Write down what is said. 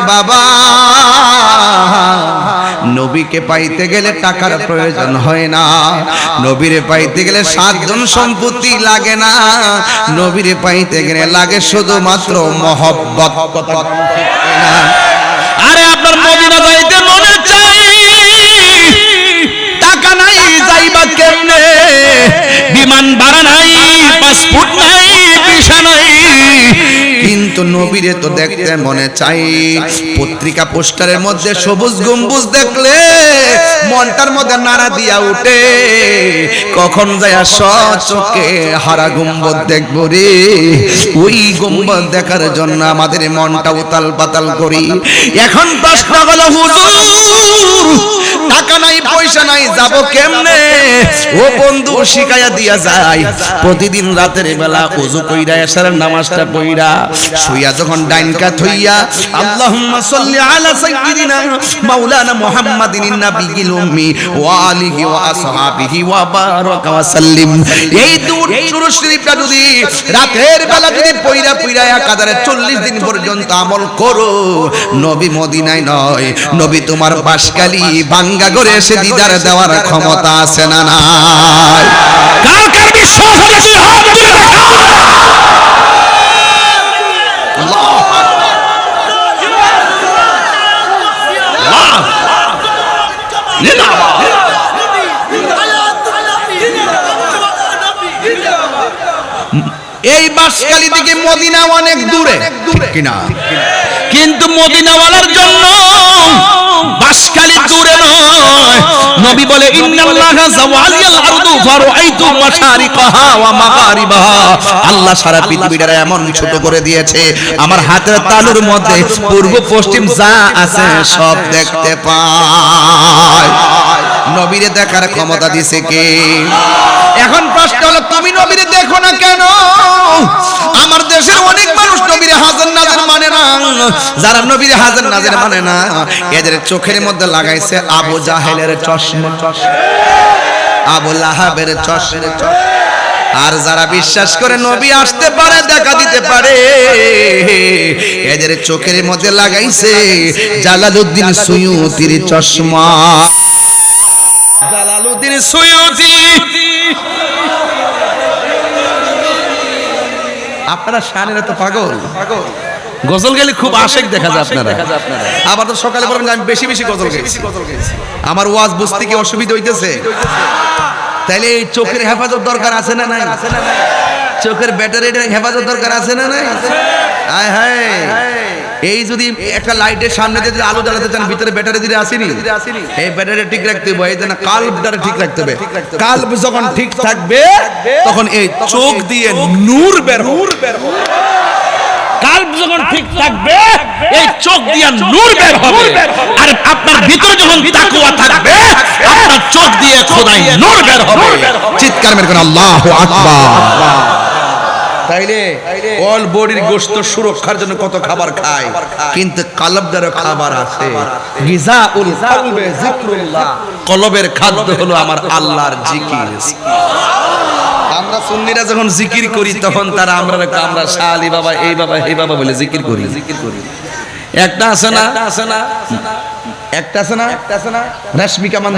বাবা। নবীকে পাইতে গেলে টাকার প্রয়োজন হয় না। নবীরে পাইতে গেলে সাতজন সম্পত্তি লাগে না। নবীরে পাইতে গেলে লাগে শুধুমাত্র মহব্বত? আরে আপনার মদিনা যাইতে মনে চাই। টাকা নাই, যাইবা কেমনে? বিমান ভাড়া নাই, পাসপোর্ট কিন্তু তো দেখতে মনে চাই। পত্রিকা পোস্টারের মধ্যে সবুজ গম্বুজ দেখলে মনটার মধ্যে নাড়া দিয়া উঠে। কখন যায় চোখে হারা গম্বুজ দেখব রে? ওই গম্বুজ দেখার জন্য আমাদের মনটা উতাল পাতাল করি। এখন প্রশ্ন হলো, হুজুর, টাকা নাই, পয়সা নাই, যাব কেমনে? ও বন্ধু শিখাইয়া দিয়া যায়, প্রতিদিন রাতের বেলা ওযু কইরা এসার নামাজটা পইরা শুইয়া যখন ডাইন কাত হইয়া আল্লাহুম্মা সাল্লি আলা সাইয়্যিদিনা মাওলানা মুহাম্মাদিন নাবিয়িল উম্মি ওয়া আলিহি ওয়া আসহাবিহি ওয়া বারাকা ওয়া সাল্লিম। এই দূর শরীফটা যদি রাতের বেলা যদি পইরা পইরা একাধারে 40 দিন পর্যন্ত আমল করো নবী মদিনায় নয় নবী তোমার বাসকালি বাঙ্গা করে এসে দিদার দেওয়ার ক্ষমতা আছে না নাই? কার কার বিশ্বাস আছে এই বাসকালি থেকে মদিনা অনেক দূরে। কিনা? কিন্তু মদিনাওয়ালার জন্য বাসখালি দূরে নয়। নবী বলে ইন্নাল্লাহা জাওয়ালিয়াল আরদু ফারাআইতু মাশারিকাহা ওয়া মাগারিবাহা। আল্লাহ সারা পৃথিবীটা এমন ছোট করে দিয়েছে। আমার হাতের তালুর মধ্যে পূর্ব পশ্চিম যা আছে সব দেখতে পায়। নবীরে দেখার ক্ষমতা দিছে কে? এখন প্রশ্ন হলো তুমি নবীরে দেখো যারা নবীরে হাজার নাজের মানে না এদের চোখের মধ্যে লাগাইছে আবু জাহেলের চশমা। আবু লাহাবের চশমা। আর যারা বিশ্বাস করে নবী আসতে পারে দেখা দিতে পারে এদের চোখের মধ্যে লাগাইছে জালালউদ্দিন সুয়ুতির চশমা। জালালউদ্দিন সুয়ুতি। আপনারা শানের তো পাগল। গজল গেলে খুব আশেক দেখা যায় আপনারা। আবার তো সকালে বলেন আমি বেশি বেশি গজল গেছি আমার ওয়াজ বুঝতে কি অসুবিধা হইতেছে? তাইলে এই চোখের হেফাজত দরকার আছে না নাই? চোখের ব্যাটারির হেফাজত দরকার আছে না নাই? হায় হায়। এই যদি একটা লাইটের সামনে যদি আলো জ্বালাতে চান ভিতরে ব্যাটারি দিলে আসেনি? এই ব্যাটারি ঠিক রাখতে হবে এই জন্য কাল্পটারে ঠিক রাখতে হবে। কাল্প যখন ঠিক থাকবে তখন এই চোখ দিয়ে নূর বের নূর বের কাল্প যখন ঠিক থাকবে এই চোখ দিয়া নূর বের হবে। আর আপনার ভিতরে যখন তাকওয়া থাকবে আপনার চোখ দিয়ে খোদাই নূর বের হবে। চিৎকার মেরে কোন আকবার। তাইলে অল বডির গোশত সুরক্ষার জন্য কত খাবার খায় কিন্তু কালবদারও খাবার আছে। গিজাউল কলবে জিকরুল্লাহ। কলবের খাদ্য হলো আমার আল্লাহর জিকির। সুন্নিরা যখন জিকির করি, তখন তারা আমরা আমরা শালি বাবা, এই বাবা এই বাবা বলে জিকির করি। জিকির করি একটা আছে না? আছে না? একটা আছে না? একটা আছে না? রশ্মিকা মান